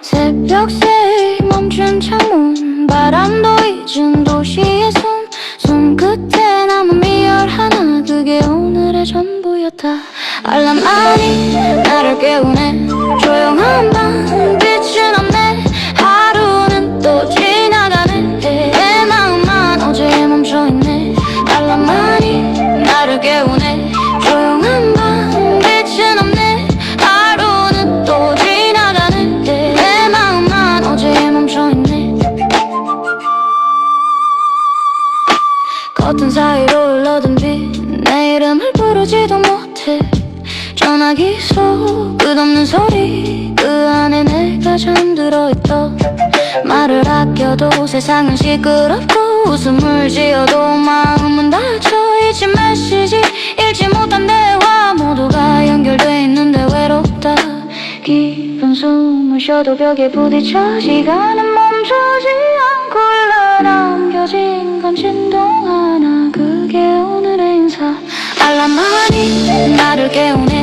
새벽 새 멈춘 창문 바람도 잊은 도시의 손. 손끝에 남은 미열 하나 그게 오늘의 전부였다. 알람만이 커튼 사이로 흘러든 비내 이름을 부르지도 못해. 전화기 속 끝없는 소리 그 안에 내가 잠들어 있던 말을 아껴도 세상은 시끄럽고 웃음을 지어도 마음은 닫혀 있지. 메시지 읽지 못한 대화 모두가 연결돼 있는데 외롭다. 깊은 숨을 쉬어도 벽에 부딪혀 시간은 멈추지 않고 흘러 남겨진 건진 알람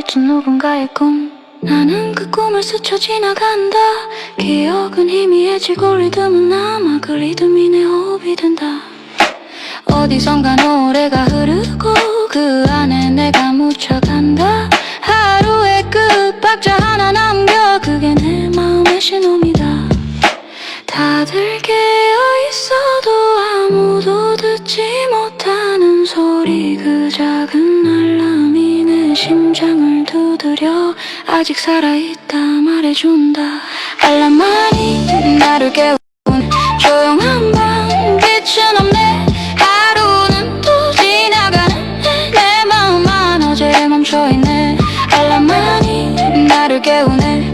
불빛은 누군가의 꿈 나는 그 꿈을 스쳐 지나간다. 기억은 희미해지고 리듬은 아마 그 리듬이 내 호흡이 된다. 어디선가 노래가 흐르고 그 안에 내가 묻혀간다. 하루의 끝박자 하나 남겨 그게 내 마음의 신호입니다. 다들 깨어 있어도 아무도 듣지 못하는 소리. 그 작은 알람이 내 두드려 아직 살아있다 말해준다. 알람만이 나를 깨우는 조용한 밤. 빛은 없네. 하루는 또 지나가네. 내 마음만 어제에 멈춰있네. 알람만이 나를 깨우네